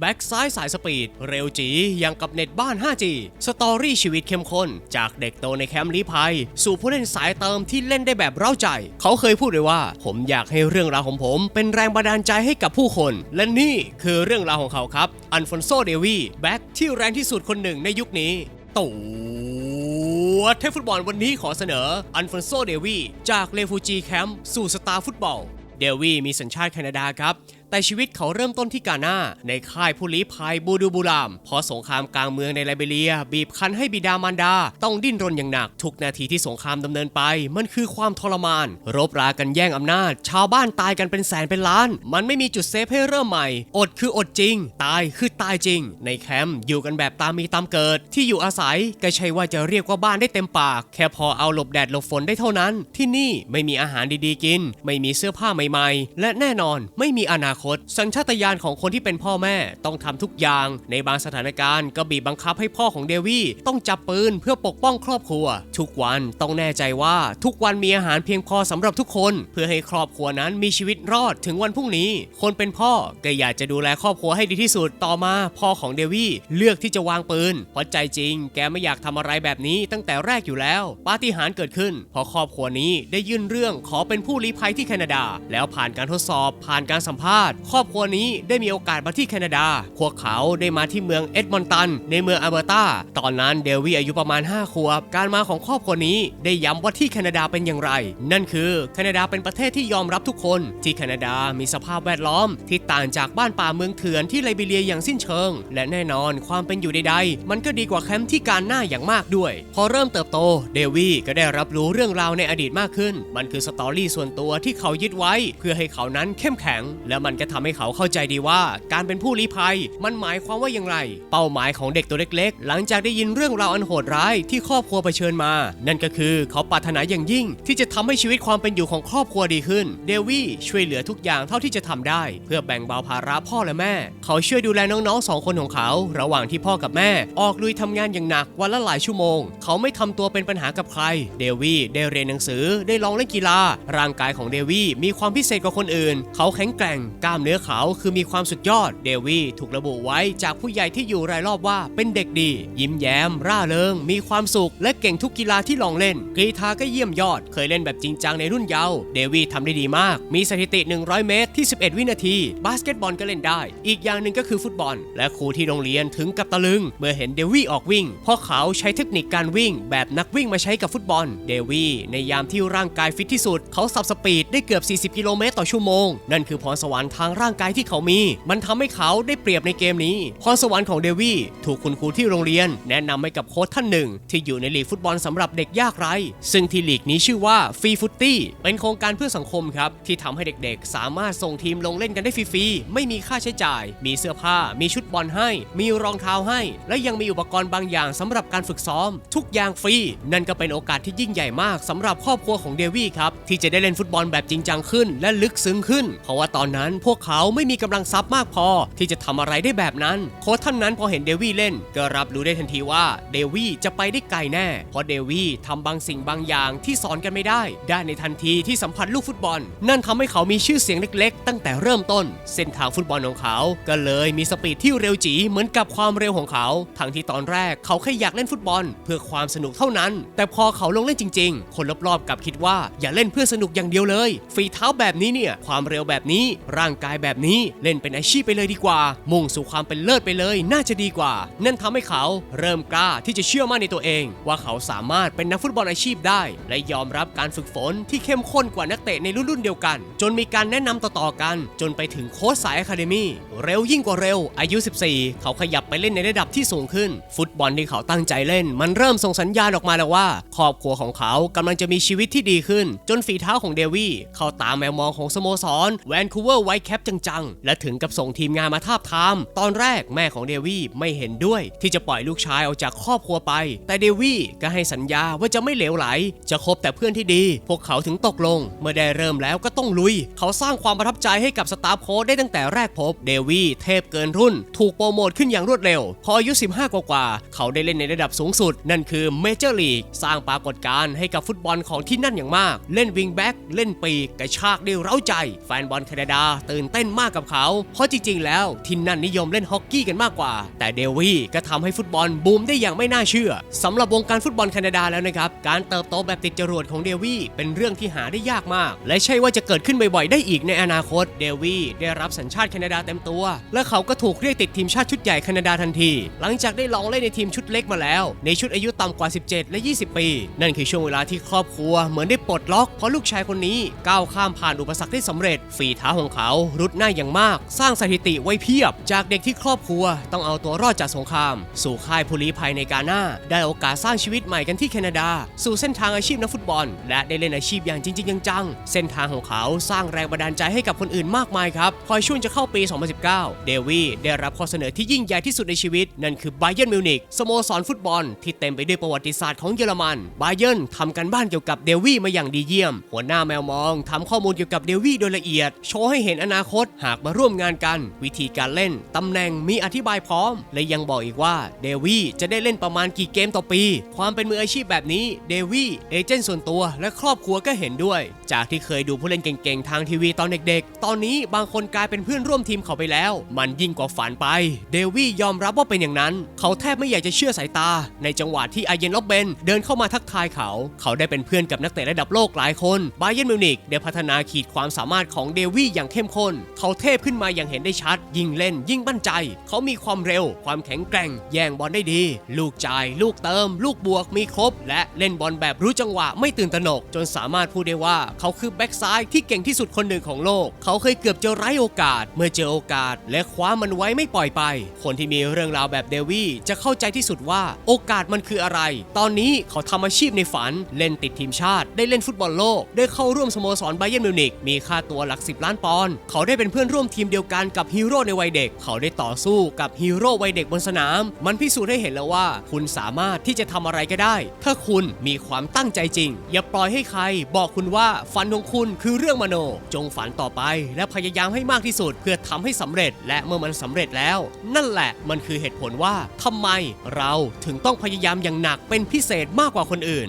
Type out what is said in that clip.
แบ็กซ้ายสายสปีด เร็วจีอย่างกับเน็ตบ้าน 5G สตอรี่ชีวิตเข้มข้น จากเด็กโตในแคมป์ลี้ภัย สู่ผู้เล่นสายเติมที่เล่นได้แบบเร้าใจ เขาเคยพูดเลยว่า ผมอยากให้เรื่องราวของผม เป็นแรงบันดาลใจให้กับผู้คน และนี่คือเรื่องราวของเขาครับ อันฟอนโซเดวีแบ็กที่แรงที่สุดคนหนึ่งในยุคนี้ตัวเทพฟุตบอลวันนี้ขอเสนออันฟอนโซเดวีจากเลฟูจีแคมป์สู่สตาร์ฟุตบอล เดวีมีสัญชาติแคนาดาครับ แต่ชีวิตเขาเริ่มต้นที่กาหน้า ในค่ายผู้ลี้ภัยบูดูบูรามเพราะสงครามกลางเมืองในไลเบเรีย บีบคั้นให้บิดามารดา ต้องดิ้นรนอย่างหนัก ทุกนาทีที่สงครามดำเนินไป มันคือความทรมาน รบรากันแย่งอำนาจ ชาวบ้านตายกันเป็นแสนเป็นล้าน มันไม่มีจุดเซฟให้เริ่มใหม่ อดคืออดจริง ตายคือตายจริง ในแคมป์อยู่กันแบบตามมีตามเกิด ที่อยู่อาศัยก็ใช่ว่าจะเรียกว่าบ้านได้เต็มปาก แค่พอเอาหลบแดดหลบฝนได้เท่านั้น ที่นี่ไม่มีอาหารดีๆกิน ไม่มีเสื้อผ้าใหม่ ๆ และแน่นอนไม่มีอนาคต สัญชาตญาณของคนที่เป็นพ่อแม่ต้องทำทุกอย่าง ในบางสถานการณ์ก็บีบบังคับให้พ่อของเดวี่ต้องจับปืนเพื่อปกป้องครอบครัว ทุกวันต้องแน่ใจว่าทุกวันมีอาหารเพียงพอสำหรับทุกคน เพื่อให้ครอบครัวนั้นมีชีวิตรอดถึงวันพรุ่งนี้ คนเป็นพ่อก็อยากจะดูแลครอบครัวให้ดีที่สุดต่อมาพ่อของเดวี่เลือกที่จะวางปืนเพราะใจจริง แกไม่อยากทำอะไรแบบนี้ตั้งแต่แรกอยู่แล้วปาฏิหาริย์เกิดขึ้นเพราะครอบครัวนี้ได้ยื่นเรื่องขอเป็นผู้ลี้ภัยที่แคนาดา แล้วผ่านการทดสอบผ่านการสัมภาษณ์ครอบครัวนี้ได้มีโอกาสมาที่แคนาดา พวกเขาได้มาที่เมืองเอ็ดมอนตัน ในเมืองอเบอร์ตา ตอนนั้นเดวี่อายุประมาณ 5 ขวบ การมาของครอบครัวนี้ได้ย้ำว่าที่แคนาดาเป็นอย่างไร นั่นคือแคนาดาเป็นประเทศที่ยอมรับทุกคน ที่แคนาดามีสภาพแวดล้อม ที่ต่างจากบ้านป่าเมืองเถื่อนที่ไลบีเรียอย่างสิ้นเชิง และแน่นอนความเป็นอยู่ใดๆ มันก็ดีกว่าแคมป์ที่การหน้าอย่างมากด้วย พอเริ่มเติบโต เดวี่ก็ได้รับรู้เรื่องราวในอดีตมากขึ้น มันคือสตอรี่ส่วนตัวที่เขายึดไว้ เพื่อให้เขานั้นเข้มแข็ง และมันก็ทำให้เขาเข้าใจดีว่า การเป็นผู้ลี้ภัย มันหมายความว่าอย่างไร เป้าหมายของเด็กตัวเล็กๆ หลังจากได้ยินเรื่องราวอันโหดร้ายที่ครอบครัวเผชิญมา นั่นก็คือเขาปรารถนาอย่างยิ่ง ที่จะทำให้ชีวิตความเป็นอยู่ของครอบครัวดีขึ้น เดวี่ช่วยเหลือทุกอย่างเท่าที่จะทำได้ เพื่อแบ่งเบาภาระพ่อและแม่ เขาช่วยดูแลน้องๆสองคนของเขา ระหว่างที่พ่อกับแม่ ออกลุยทำงานอย่างหนักวันละหลายชั่วโมง เขาไม่ทำตัวเป็นปัญหากับใคร เดวี่ได้เรียนหนังสือได้ลองเล่นกีฬา ร่างกายของเดวี่มีความพิเศษกว่าคนอื่น เขาแข็งแกร่งกล้ามเนื้อเขาคือมีความสุดยอด เดวี่ถูกระบุไว้จากผู้ใหญ่ที่อยู่รายรอบว่าเป็นเด็กดี ยิ้มแย้ม ร่าเริง มีความสุข และเก่งทุกกีฬาที่ลองเล่น กรีธาก็เยี่ยมยอด เคยเล่นแบบจริงจังในรุ่นเยาว์เดวี่ทำได้ดีมาก มีสถิติ 100 เมตรที่ 11 วินาที บาสเกตบอลก็เล่นได้ อีกอย่างหนึ่งก็คือฟุตบอล และครูที่โรงเรียนถึงกับตะลึง เมื่อเห็นเดวี่ออกวิ่งเพราะเขาใช้เทคนิคการวิ่ง แบบนักวิ่งมาใช้กับฟุตบอล เดวี่ในยามที่ร่างกายฟิตที่สุด เขาสับสปีดได้เกือบ 40 กิโลเมตรต่อชั่วโมง นั่นคือพรสวรรค์ทางร่างกายที่เขามี มันทำให้เขาได้เปรียบในเกมนี้พรสวรรค์ของเดวี่ถูกคุณครูที่โรงเรียน แนะนำให้กับโค้ชท่านหนึ่ง ที่อยู่ในลีกฟุตบอลสำหรับเด็กยากไร้ ซึ่งที่ลีกนี้ชื่อว่าฟรีฟุตตี้เป็นโครงการเพื่อสังคมครับ ที่ทำให้เด็กๆ สามารถส่งทีมลงเล่นกันได้ฟรีๆไม่มีค่าใช้จ่าย มีเสื้อผ้า มีชุดบอลให้ มีรองเท้าให้ และยังมีอุปกรณ์บางอย่างสำหรับการฝึกซ้อม ทุกอย่างฟรี นั่นก็เป็นโอกาสที่ยิ่งใหญ่มากสำหรับครอบครัวของเดวี่ครับที่จะได้เล่นฟุตบอลแบบจริงจังขึ้น และลึกซึ้งขึ้น เพราะว่าตอนนั้นพวกเขาไม่มีกำลังทรัพย์มากพอ ที่จะทำอะไรได้แบบนั้น โค้ชท่านนั้นพอเห็นเดวี่เล่น ก็รับรู้ได้ทันทีว่าเดวี่จะไปได้ไกลแน่ เพราะเดวี่ทำบางสิ่งบางอย่างที่สอนกันไม่ได้ ได้ในทันทีที่สัมผัสลูกฟุตบอล นั่นทำให้เขามีชื่อเสียงเล็กๆ ตั้งแต่เริ่มต้น เส้นทางฟุตบอลของเขา ก็เลยมีสปีดที่เร็วจีเหมือนกับความเร็วของเขา ทั้งที่ตอนแรกเขาแค่อยากเล่นฟุตบอล เพื่อความสนุกเท่านั้น แต่พอเขาลงเล่นจริง ๆ คนรอบๆกับคิดว่าอย่าเล่นเพื่อสนุกอย่างเดียวเลย ฝีเท้าแบบนี้เนี่ยความเร็วแบบนี้ร่างกายแบบนี้เล่นเป็นอาชีพไปเลยดีกว่า มุ่งสู่ความเป็นเลิศไปเลยน่าจะดีกว่า นั่นทำให้เขาเริ่มกล้าที่จะเชื่อมั่นในตัวเอง ว่าเขาสามารถเป็นนักฟุตบอลอาชีพได้ และยอมรับการฝึกฝนที่เข้มข้นกว่านักเตะในรุ่นๆเดียวกัน จนมีการแนะนำต่อๆกัน จนไปถึงโค้ชสายอะคาเดมี่เร็วยิ่งกว่าเร็ว อายุ 14 เขาขยับไปเล่นในระดับที่สูงขึ้น ฟุตบอลที่เขาตั้งใจเล่น มันเริ่มส่งสัญญาณออกมาแล้วว่า ครอบครัวของเขากำลังจะมีชีวิตที่ดีขึ้น จนฝีเท้าของเดวี่เข้าตามแมวมองของสโมสรแวนคูเวอร์ไวแคปจังๆ และถึงกับส่งทีมงานมาทาบทาม ตอนแรกแม่ของเดวี่ไม่เห็นด้วย ที่จะปล่อยลูกชายออกจากครอบครัวไป แต่เดวี่ก็ให้สัญญาว่าจะไม่เหลวไหล จะคบแต่เพื่อนที่ดี พวกเขาถึงตกลง เมื่อได้เริ่มแล้วก็ต้องลุย เขาสร้างความประทับใจให้กับสตาฟโค้ชได้ตั้งแต่แรกพบเดวี่เทพเกินรุ่น ถูกโปรโมทขึ้นอย่างรวดเร็ว พออายุ 15 กว่าๆเขาได้เล่นในระดับสูงสุด นั่นคือเมเจอร์ลีกสร้างปรากฏการณ์ให้กับฟุตบอลของที่นั่นอย่างมาก เล่นวิงแบ็กเล่นปีกกระชากได้เร้าใจ แฟนบอลแคนาดาตืตื่นเต้นมากกับเขา เพราะจริงๆ แล้วที่นั่นนิยมเล่นฮอกกี้กันมากกว่า แต่เดวี่ก็ทำให้ฟุตบอลบูมได้อย่างไม่น่าเชื่อสำหรับวงการฟุตบอลแคนาดาแล้วนะครับ การเติบโตแบบติดจรวดของเดวี่เป็นเรื่องที่หาได้ยากมาก และใช่ว่าจะเกิดขึ้นบ่อยๆ ได้อีกในอนาคต เดวี่ได้รับสัญชาติแคนาดาเต็มตัว และเขาก็ถูกเรียกติดทีมชาติชุดใหญ่แคนาดาทันที หลังจากได้ลองเล่นในทีมชุดเล็กมาแล้ว ในชุดอายุต่ำกว่า 17 และ 20 ปี นั่นคือช่วงเวลาที่ครอบครัวเหมือนได้ปลดล็อกเพราะลูกชายคนนี้ก้าวข้ามผ่านอุปสรรคได้สำเร็จฝีเท้าของเขารุดหน้าอย่างมาก สร้างสถิติไว้เพียบ จากเด็กที่ครอบครัว ต้องเอาตัวรอดจากสงคราม สู่ค่ายผู้ลี้ภัยในกาหน้า ได้โอกาสสร้างชีวิตใหม่กันที่แคนาดา สู่เส้นทางอาชีพนักฟุตบอล และได้เล่นอาชีพอย่างจริงจังๆเส้นทางของเขาสร้างแรงบันดาลใจให้กับคนอื่นมากมายครับพอช่วงจะเข้าปี 2019 เดวี่ได้รับข้อเสนอที่ยิ่งใหญ่ที่สุดในชีวิต นั่นคือไบเยนมิวนิกสโมสรฟุตบอล ที่เต็มไปด้วยประวัติศาสตร์ของเยอรมันไบเย r n ทำกันบ้านเกี่ยวกับเดวี่มาอย่างดีเยี่ยม หัวหน้าแมวมองทำข้อมูลเกี่ยวกับเดวี่โดยละเอียด โชว์ให้เห็นอนาคตหากมาร่วมงานกัน วิธีการเล่น ตำแหน่งมีอธิบายพร้อม และยังบอกอีกว่าเดวี่จะได้เล่นประมาณกี่เกมต่อปี ความเป็นมืออาชีพแบบนี้เดวี่เอเจนต์ส่วนตัวและครอบครัวก็เห็นด้วย จากที่เคยดูผู้เล่นเก่งๆทางทีวีตอนเด็กๆ ตอนนี้บางคนกลายเป็นเพื่อนร่วมทีมเขาไปแล้ว มันยิ่งกว่าฝันไป เดวี่ยอมรับว่าเป็นอย่างนั้น เขาแทบไม่อยากจะเชื่อสายตา ในจังหวะที่อาเยนล็อบเบนเดินเข้ามาทักทายเขา เขาได้เป็นเพื่อนกับนักเตะระดับโลกหลายคนไบเยนมิวนิกได้พัฒนาขีดความสามารถของเดวี่อย่างเข้มข้น เขาเทพขึ้นมาอย่างเห็นได้ชัด ยิ่งเล่นยิ่งมั่นใจ เขามีความเร็ว ความแข็งแกร่ง แย่งบอลได้ดี ลูกจ่าย ลูกเติม ลูกบวกมีครบ และเล่นบอลแบบรู้จังหวะไม่ตื่นตระหนก จนสามารถพูดได้ว่าเขาคือแบ็กซ้ายที่เก่งที่สุดคนหนึ่งของโลก เขาเคยเกือบจะไร้โอกาส เมื่อเจอโอกาส และคว้ามันไว้ไม่ปล่อยไป คนที่มีเรื่องราวแบบเดวี่จะเข้าใจที่สุดว่าโอกาสมันคืออะไร ตอนนี้เขาทำอาชีพในฝัน เล่นติดทีมชาติ ได้เล่นฟุตบอลโลก ได้เข้าร่วมสโมสรไบเยนมิวนิก มีค่าตัวหลัก 10 ล้านปอนด์เขาได้เป็นเพื่อนร่วมทีมเดียวกันกับฮีโร่ในวัยเด็ก เขาได้ต่อสู้กับฮีโร่วัยเด็กบนสนาม มันพิสูจน์ให้เห็นแล้วว่า คุณสามารถที่จะทำอะไรก็ได้ ถ้าคุณมีความตั้งใจจริง อย่าปล่อยให้ใคร บอกคุณว่าฝันของคุณคือเรื่องมโน จงฝันต่อไป และพยายามให้มากที่สุด เพื่อทำให้สำเร็จ และเมื่อมันสำเร็จแล้ว นั่นแหละมันคือเหตุผลว่าทำไมเราถึงต้องพยายามอย่างหนักเป็นพิเศษมากกว่าคนอื่น